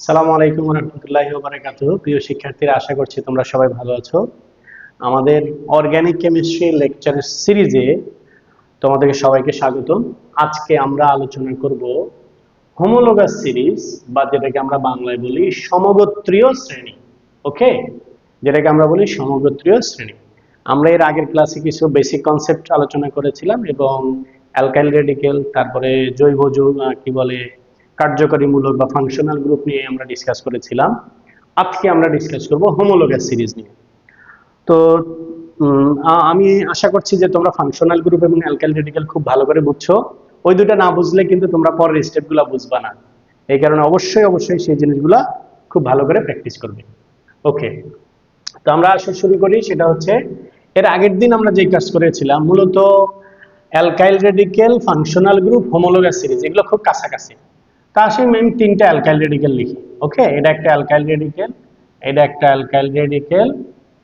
সালামু আলাইকুম রহমতুল্লাহি বারাকাতু প্রিয় শিক্ষার্থীরা, আশা করছি তোমরা সবাই ভালো আছো। আমাদের অর্গানিক কেমিস্ট্রি লেকচার সিরিজে তোমাদেরকে সবাইকে স্বাগতম। আজকে আমরা আলোচনা করব হোমোলোগাস সিরিজ বা যেটাকে আমরা বাংলায় বলি সমগোত্রীয় শ্রেণি। ওকে যেটাকে আমরা বলি সমগোত্রীয় শ্রেণি। আমরা এর আগের ক্লাসে কিছু বেসিক কনসেপ্ট আলোচনা করেছিলাম এবং অ্যালকাইল রেডিকেল তারপরে জৈব যৌগ কি বলে কার্যকরীমূলক বা ফাংশনাল গ্রুপ নিয়ে আমরা ডিসকাস করেছিলাম। আজকে আমরা ডিসকাস করব হোমোলোগাস সিরিজ নিয়ে। তো আমি আশা করছি যে তোমরা ফাংশনাল গ্রুপ এবং অ্যালকাইল রেডিকেল খুব ভালো করে বুঝছ। ওই দুটো না বুঝলে কিন্তু তোমরা পরের স্টেপগুলো বুঝবা না। এই কারণে অবশ্যই অবশ্যই সেই জিনিসগুলা খুব ভালো করে প্র্যাকটিস করবে। ওকে তো আমরা আসলে শুরু করি, সেটা হচ্ছে এর আগের দিন আমরা যে কাজ করেছিলাম, মূলত alkyl radical functional group homologous series এগুলো খুব কাছাকাছি। তা আসে আমি তিনটা অ্যালকাইল রেডিকেল লিখি ওকে এটা একটা অ্যালকাইল রেডিকেল এটা একটা অ্যালকাইল রেডিকেল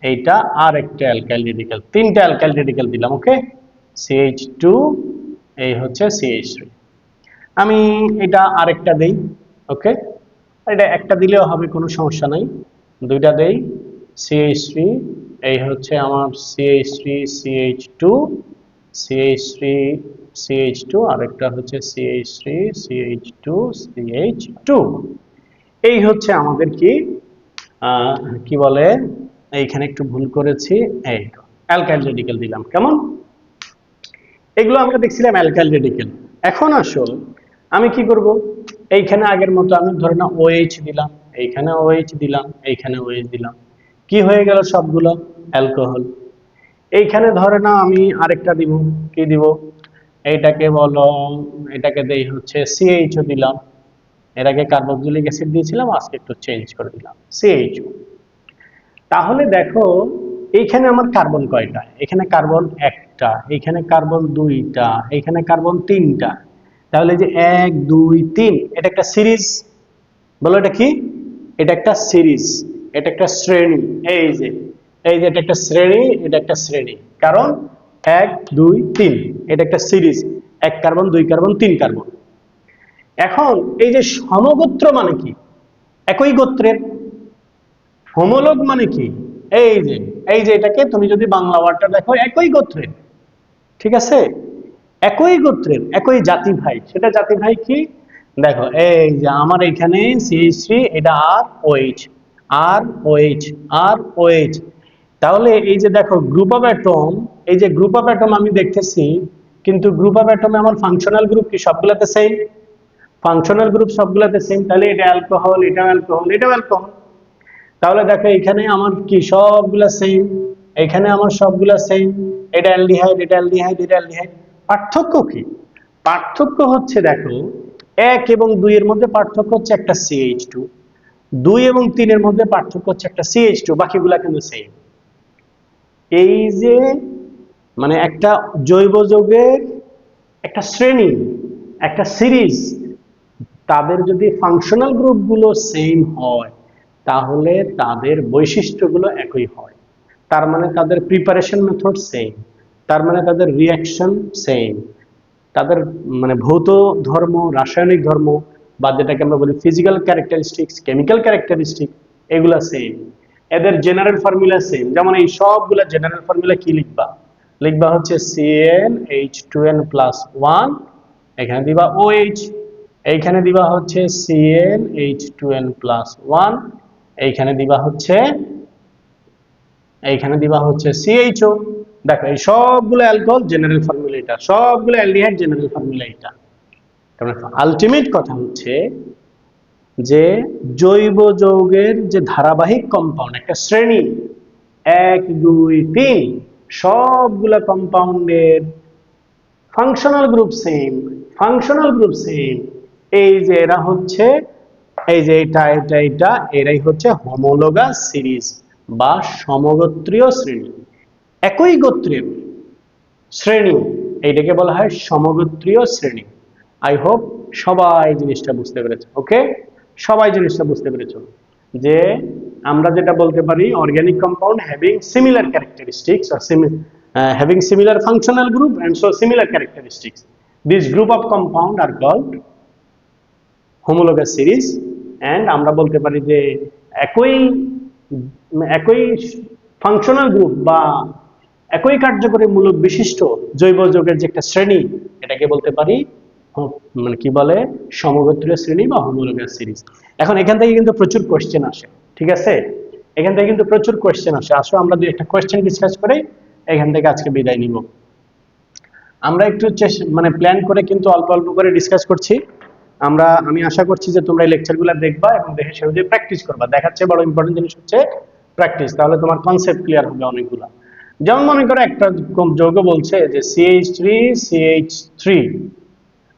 এইটা আর একটা অ্যালকাইল রেডিকেল তিনটা অ্যালকাইল রেডিকেল দিলাম ওকে সিএইচ টু এই হচ্ছে সিএইচ থ্রি আমি এটা আরেকটা দেই ওকে এটা একটা দিলেও হবে, কোনো সমস্যা নাই। দুইটা দেই সিএইচ থ্রি এই হচ্ছে আমার CH three CH two CH three CH two আরেকটা হচ্ছে CH three CH two CH two এই হচ্ছে আমাদের কি কি বলে, এইখানে একটু ভুল করেছি, এই অ্যালকাইল রেডিকেল দিলাম, কেমন? এগুলো আমরা দেখছিলাম অ্যালকাইল রেডিকেল এখন আসল, আমি কি করব? এইখানে আগের মতো আমি ধরে না ওএইচ দিলাম, এইখানে ওএইচ দিলাম, এইখানে ওএইচ দিলাম। কি হয়ে গেল সবগুলো? অ্যালকোহল। এইখানে ধরে না আমি আরেকটা দিব, কি দিব? এইটাকে বলো, এটাকে দেই হচ্ছে সিএইচও দিলাম। এর আগে কার্বক্সিলিক অ্যাসিড দিয়েছিলাম, আজকে একটু চেঞ্জ করে দিলাম। সিএইচও তাহলে দেখো, এইখানে আমার কার্বন কয়টা? এখানে কার্বন একটা এখানে কার্বন দুইটা এখানে কার্বন তিনটা। তাহলে যে এক, দুই, তিন, এটা একটা সিরিজ বলো এটা কি? এটা একটা সিরিজ এটা একটা শ্রেণি। এই যে এই যে এটা একটা শ্রেণি, এটা একটা শ্রেণি। কারণ এক, দুই, তিন। এটা একটা সিরিজ। এক কার্বন, দুই কার্বন, তিন কার্বন। এখন এই যে সমগোত্র মানে কি? একই গোত্রের। হোমোলগ মানে কি? এই যে এই যে এটাকে তুমি যদি বাংলা ওয়ার্ডটা দেখো, একই গোত্রের। ঠিক আছে? একই গোত্রের, একই জাতি ভাই। সেটা জাতি ভাই কি? দেখো, এই যে আমার এখানে সিএইচসি এটা R OH R OH R OH তাহলে এই যে দেখো গ্রুপ অফ অ্যাটম এই যে গ্রুপ অফ অ্যাটম আমি দেখতেছি, কিন্তু গ্রুপ অফ অ্যাটমে আমার ফাংশনাল গ্রুপ কি সবগুলোতে সেম ফাংশনাল গ্রুপ সবগুলোতে সেম তাহলে এটা অ্যালকোহল এটা অ্যালকোহল এটা অ্যালকোহল তাহলে দেখো, এখানে আমার কি সবগুলা সেম এখানে আমার সবগুলা সেম এটা অ্যালডিহাইড এটা অ্যালডিহাইড এটা অ্যালডিহাইড পার্থক্য কি? পার্থক্য হচ্ছে দেখো, এক এবং দুই এর মধ্যে পার্থক্য হচ্ছে একটা সিএইচ টু দুই এবং তিনের মধ্যে পার্থক্য হচ্ছে একটা সিএইচ টু বাকিগুলা কিন্তু সেম এই যে মানে একটা জৈব যৌগের একটা শ্রেণি, একটা সিরিজ, তাদের যদি ফাংশনাল গ্রুপগুলো সেম হয়, তাহলে তাদের বৈশিষ্ট্যগুলো একই হয়। তার মানে তাদের প্রিপারেশন মেথড সেম তার মানে তাদের রিয়াকশন সেম তাদের মানে ভৌত ধর্ম, রাসায়নিক ধর্ম, বা যেটাকে আমরা বলি ফিজিক্যাল ক্যারেক্টারিস্টিক্স কেমিক্যাল ক্যারেক্টারিস্টিক এগুলা সেম এদের জেনারেল ফর্মুলা সেম যেমন এই সবগুলা জেনারেল ফর্মুলা কি লিখবা? লিখবা হচ্ছে সিএন এইচ টু এখানে দিবা ওএইচ এইখানে দিবা হচ্ছে সিএন এইচ টু এইখানে দিবা হচ্ছে, এইখানে দিবা হচ্ছে সিএইচও দেখো, এই সবগুলো অ্যালকোহল জেনারেল ফর্মুলা এটা। সবগুলো অ্যালডিহাইড জেনারেল ফর্মুলা এটা। আলটিমেট কথা হচ্ছে যে জৈব যৌগের যে ধারাবাহিক কম্পাউন্ড একটা শ্রেণি, এক, দুই, তিন, সবগুলা কম্পাউন্ডের functional group same functional group same এই যে এরা হচ্ছে, এই যে এটা এটা এটা, এরাই হচ্ছে হোমোলোগাস সিরিজ বা সমগোত্রীয় শ্রেণি। একই গোত্রের শ্রেণি, এইটাকে বলা হয় সমগোত্রীয় শ্রেণি। আই হোপ সবাই জিনিসটা বুঝতে পেরেছে ওকে সবাই জিনিসটা বুঝতে পেরেছ যে আমরা যেটা বলতে পারি organic compound having similar characteristics uh, having similar functional group and so similar characteristics. This group of compound are called homologous series and আমরা বলতে পারি যে একই একই ফাংশনাল গ্রুপ বা একই কার্যকরী মূলক বিশিষ্ট জৈব যৌগের যে একটা শ্রেণি এটাকে বলতে পারি মানে কি বলে? সমগোত্রীয় শ্রেণি বা হোমোলোগাস সিরিজ এখন এখান থেকে কিন্তু প্রচুর কোয়েশ্চেন আসে, ঠিক আছে? এখান থেকে কিন্তু প্রচুর কোয়েশ্চেন আসে। আসো, আমরা দুই একটা কোয়েশ্চেন ডিসকাস করে এখান থেকে আজকে বিদায় নিব। আমরা একটু মানে প্ল্যান করে কিন্তু অল্প অল্প করে ডিসকাস করছি। আমরা, আমি আশা করছি যে তোমরা এই লেকচারগুলো দেখবা এবং দেখে সে অনুযায়ী প্র্যাকটিস করবা। দেখাচ্ছে বড় ইম্পর্টেন্ট জিনিস হচ্ছে প্র্যাকটিস তাহলে তোমার কনসেপ্ট ক্লিয়ার হবে অনেকগুলো। যেমন মনে করো একটা যৌগ বলছে যে সিএইচ থ্রি সিএইচ থ্রি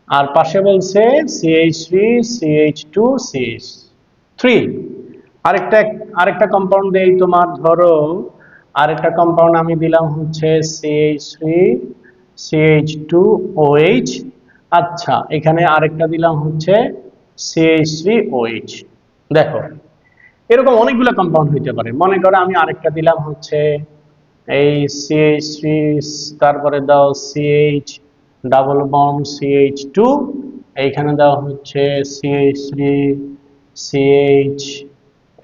আর পাশে বলছে CH three CH two CH three আরেকটা আরেকটা কম্পাউন্ড দেই তোমার, ধরো, আরেকটা কম্পাউন্ড আমি দিলাম হচ্ছে CH three CH two OH আচ্ছা এখানে আরেকটা দিলাম হচ্ছে সিএইচ থ্রি ওএইচ দেখো, এরকম অনেকগুলো কম্পাউন্ড হইতে পারে। মনে করো আমি আরেকটা দিলাম হচ্ছে এই সিএইচ থ্রি তারপরে দাও CH double bond CH two এইখানে দেওয়া হচ্ছে CH three CH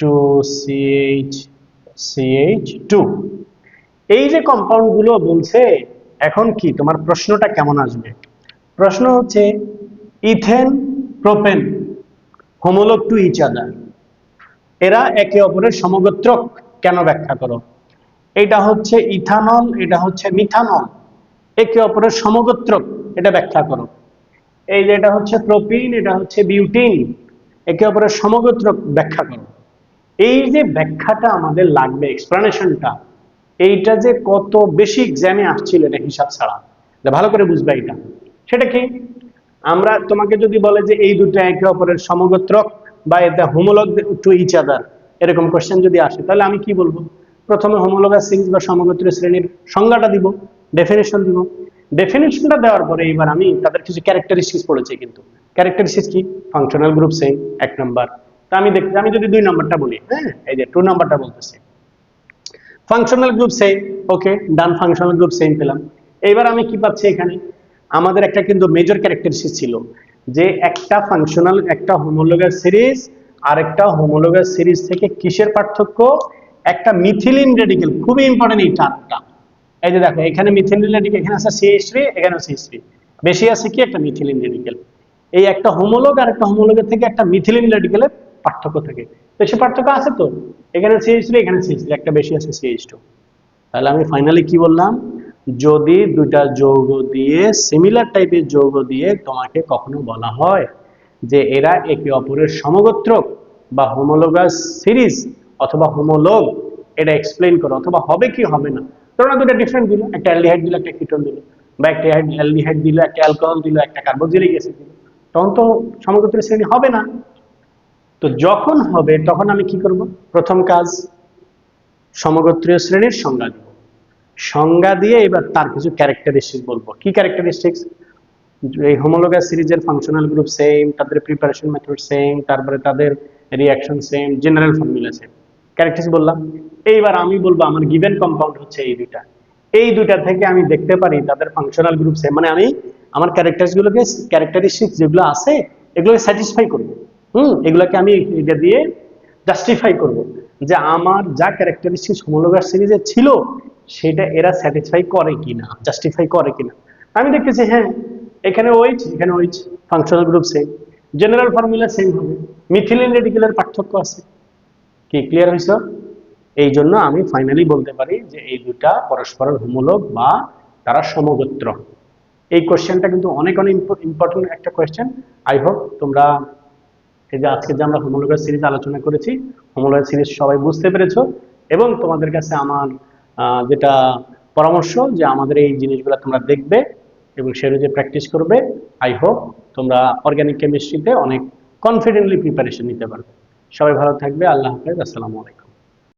two CH CH two এই যে কম্পাউন্ডগুলো বলছে, এখন কি, তোমার প্রশ্নটা কেমন আসবে? প্রশ্ন হচ্ছে, ethane, propane, homolog to each other এরা একে অপরের সমগোত্রক কেন ব্যাখ্যা করো? এটা হচ্ছে ইথানল, এটা হচ্ছে মিথানল। একে অপরের সমগোত্রক এটা ব্যাখ্যা করো। এই যে এটা হচ্ছে প্রোপিন, এটা হচ্ছে বিউটিন, একে অপরের সমগোত্রক ব্যাখ্যা করো। এই যে ব্যাখ্যাটা আমাদের লাগবে, এক্সপ্লানেশনটা, এইটা যে কত বেশি এক্সামে আসছিল এটা হিসাব ছাড়া। এটা ভালো করে বুঝবে এটা সেটা কি? আমরা তোমাকে যদি বলে যে এই দুটো একে অপরের সমগোত্রক বা এটা হোমোলগ টু ইচ আদার এরকম কোশ্চেন যদি আসে, তাহলে আমি কি বলব? প্রথমে হোমোলগাস সিরিজ বা সমগোত্রীয় শ্রেণির সংজ্ঞাটা দিব। ডেফিনেশন দিব। ডেফিনেশনটা দেওয়ার পরে এবার আমি তাদের কিছু ক্যারেক্টারিস্টিক্স পড়েছি কিন্তু। ক্যারেক্টারিস্টিক্স কি? ফাংশনাল গ্রুপ সেম এক নাম্বার তা আমি দেখছি আমি যদি দুই নাম্বারটা বলি হ্যাঁ? এই যে টু নাম্বারটা বলতেছি। Functional group same okay done functional group same পেলাম। এইবার আমি কি পাচ্ছি এখানে? আমাদের একটা কিন্তু মেজর ক্যারেক্টারিস্টিক ছিল যে একটা ফাংশনাল একটা হোমোলোগাস সিরিজ আর একটা হোমোলোগাস সিরিজ থেকে কিসের পার্থক্য? একটা মিথিলিন রেডিকেল খুবই ইম্পর্টেন্ট এই টার্মটা এই যে দেখো, এখানে মিথিলিন রেডিকেল এখানে আছে সিএইচ থ্রি এখানে সিএইচ থ্রি বেশি আছে কি একটা মিথিলিন রেডিকেল এই একটা হোমোলগ আর একটা হোমোলগের থেকে একটা মিথিলিন রেডিকেলের পার্থক্য থাকে। বেশি পার্থক্য আছে তো? এখানে সিএইচ থ্রি এখানে সিএইচ থ্রি একটা বেশি আছে সিএইচ টু তাহলে আমি ফাইনালি কি বললাম? যদি দুইটা যৌগ দিয়ে সিমিলার টাইপের যৌগ দিয়ে তোমাকে কখনো বলা হয় যে এরা একে অপরের সমগোত্রক বা হোমোলোগাস সিরিজ অথবা হোমোলোগ এটা এক্সপ্লেন করো, অথবা হবে কি, হবে না। ধরো দুটো ডিফারেন্ট দিল। একটা অ্যালডিহাইড দিল, একটা কিটোন দিল। বা একটা অ্যালডিহাইড দিল, একটা অ্যালকোহল দিল, একটা কার্বোক্সিলিক অ্যাসিড দিল। তখন তো সমগোত্রীয় শ্রেণি হবে না। তো যখন হবে, তখন আমি কি করব? প্রথম কাজ, সমগোত্রীয় শ্রেণির সংজ্ঞা দিব। সংজ্ঞা দিয়ে এবার তার কিছু ক্যারেক্টারিস্টিক বলব। কি ক্যারেক্টারিস্টিক্স এই হোমোলোগাস সিরিজের ফাংশনাল গ্রুপ সেম তাদের প্রিপারেশন মেথড সেম তারপরে তাদের reaction same general formula same characteristics বললাম। এইবার আমি বলব আমার গিভেন কম্পাউন্ড হচ্ছে এই দুইটা। এই দুইটা থেকে আমি দেখতে পারি তাদের ফাংশনাল গ্রুপ সেম মানে আমি আমার ক্যারেক্টারগুলোকে ক্যারেক্টারিস্টিক যেগুলো আছে, এগুলোকে স্যাটিসফাই করব। হুম, এগুলোকে আমি এটা দিয়ে জাস্টিফাই করব যে আমার যা ক্যারেক্টারিস্টিক হোমোলোগাস সিরিজে ছিল, সেটা এরা স্যাটিসফাই করে কিনা জাস্টিফাই করে কিনা। আমি দেখতেছি হ্যাঁ এখানে ওইচ এখানে OH functional group same general formula same হবে। মিথিলিন রেডিকেলের পার্থক্য আছে। কি ক্লিয়ার হয়েছে এই জন্য আমি ফাইনালি বলতে পারি যে এই দুটা পরস্পরের হোমোলোগ বা তারা সমগোত্র। এই কোয়েশ্চেনটা কিন্তু অনেক অনেক ইম্পর্টেন্ট একটা কোয়েশ্চেন আই হোপ তোমরা এই যে আজকে যে আমরা হোমোলোগাস সিরিজ আলোচনা করেছি হোমোলোগাস সিরিজ সবাই বুঝতে পেরেছ এবং তোমাদের কাছে আমার যেটা পরামর্শ যে আমাদের এই জিনিসগুলো তোমরা দেখবে এবং সে অনুযায়ী প্র্যাকটিস করবে আই হোপ তোমরা অর্গানিক কেমিস্ট্রিতে অনেক কনফিডেন্টলি প্রিপারেশন নিতে পারবে। সবাই ভালো থাকবে, আল্লাহ হাফেজ, আসসালামু আলাইকুম।